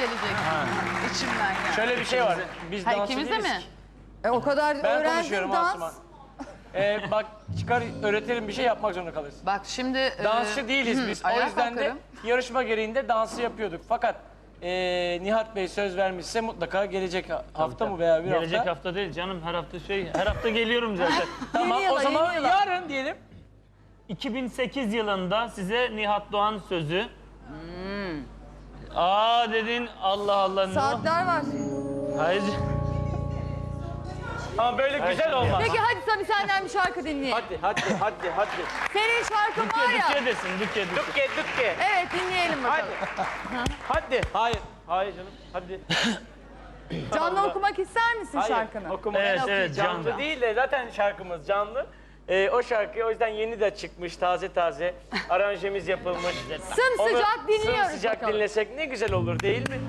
gelecek. İçimden yani. Şöyle bir şey var. Biz Ha, dansçı ikimiz de değiliz mi? ki. E, o kadar Ben öğrendim konuşuyorum dans. Ee, bak çıkar öğretelim bir şey yapmak zorunda kalırız. Bak şimdi... e, Dansçı değiliz hı, biz. O ayağa yüzden de kalkarım. yarışma gereğinde dansı yapıyorduk. Fakat e, Nihat Bey söz vermişse mutlaka gelecek ha- hafta mı veya bir Gelecek hafta. hafta değil canım her hafta şey her hafta geliyorum zaten. Tamam Yeni o yıla, zaman yeni yıla. yarın diyelim. 2008 yılında size Nihat Doğan sözü. Aa dedin Allah Allah. ne o- Saatler var. Hayır. Ama böyle güzel olmaz. Peki hadi Sami senden bir şarkı dinleyelim. Hadi hadi hadi hadi. Senin şarkın var Dükke ya. dükke desin dükke dükke. Dukke dukke. Evet dinleyelim Hadi. bakalım. Hadi. Hayır. Hayır canım. Hadi. Canlı okumak ister misin Hayır. şarkını? Okuma. Evet evet Canlı canlı. değil de zaten şarkımız canlı. Ee, o şarkı o yüzden yeni de çıkmış taze taze. Aranjemiz yapılmış. Sımsıcak Onu dinliyoruz Sımsıcak bakalım. dinlesek ne güzel olur değil mi?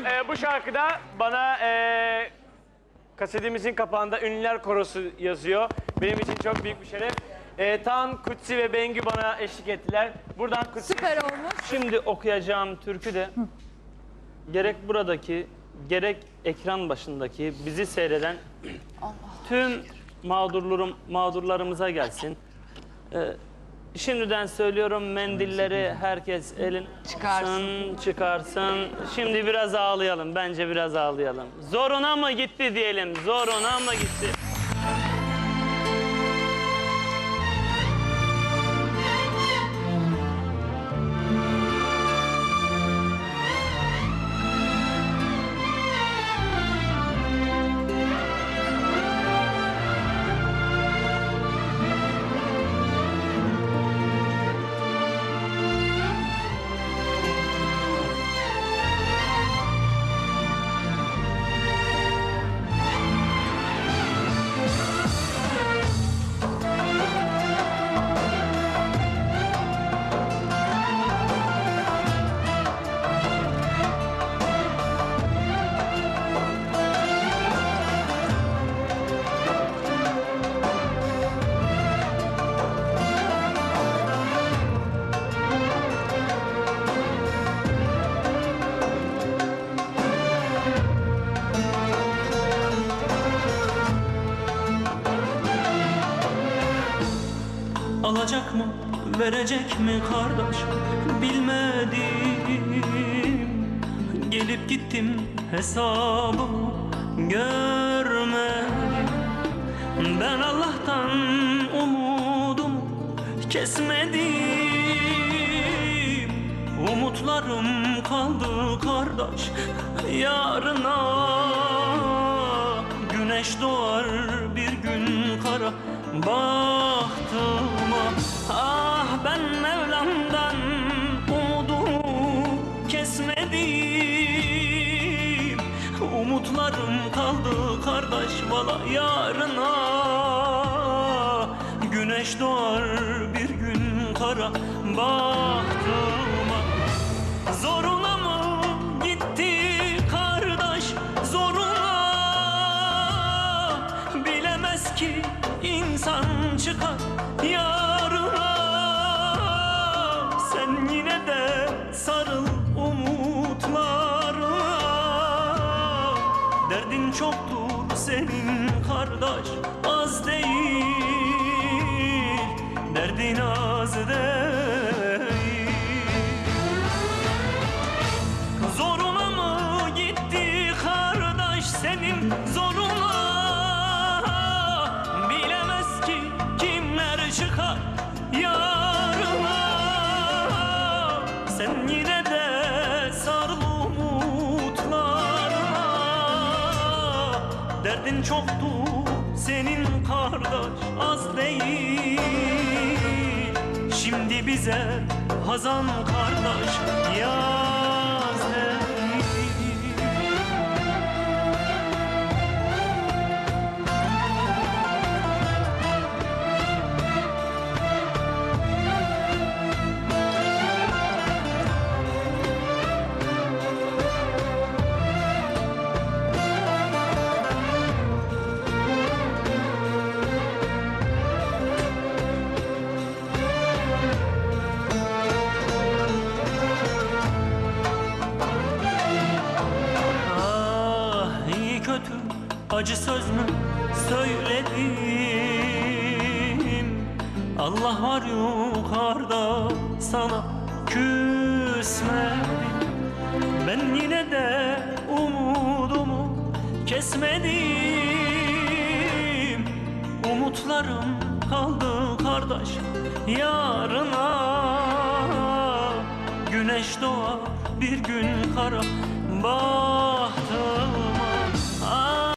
E, bu şarkıda bana e, kasetimizin kapağında Ünlüler Korosu yazıyor. Benim için çok büyük bir şeref. E, Tan, Kutsi ve Bengü bana eşlik ettiler. Buradan Kutsi... Süper olmuş. Şimdi okuyacağım türkü de gerek buradaki gerek ekran başındaki bizi seyreden tüm mağdurlarım mağdurlarımıza gelsin. Ee, şimdiden söylüyorum mendilleri herkes elin Çıkarsın. çıkarsın. Şimdi biraz ağlayalım. Bence biraz ağlayalım. Zoruna mı gitti diyelim. Zoruna mı gitti? Verecek mi kardeş? Bilmedim Gelip gittim hesabımı görmedim. Ben Allah'tan umudumu kesmedim. Umutlarım kaldı kardeş yarına Güneş doğar bir gün kara. Bahtıma Ah ben Mevlam'dan umudumu kesmedim Umutlarım kaldı kardeş valla yarına. Güneş doğar bir gün kara. Bahtıma yarına. Sen yine de sarıl umutlarına. Derdin çoktur senin kardeş az değil. Derdin az değil Derdin çoktu senin kardeş az değil. Şimdi bize Hazan kardeş yaz acı söz mü söyledim Allah var yukarıda sana küsmedim. Ben yine de umudumu kesmedim. Umutlarım kaldı kardeş yarına. Güneş doğar bir gün kara bahtıma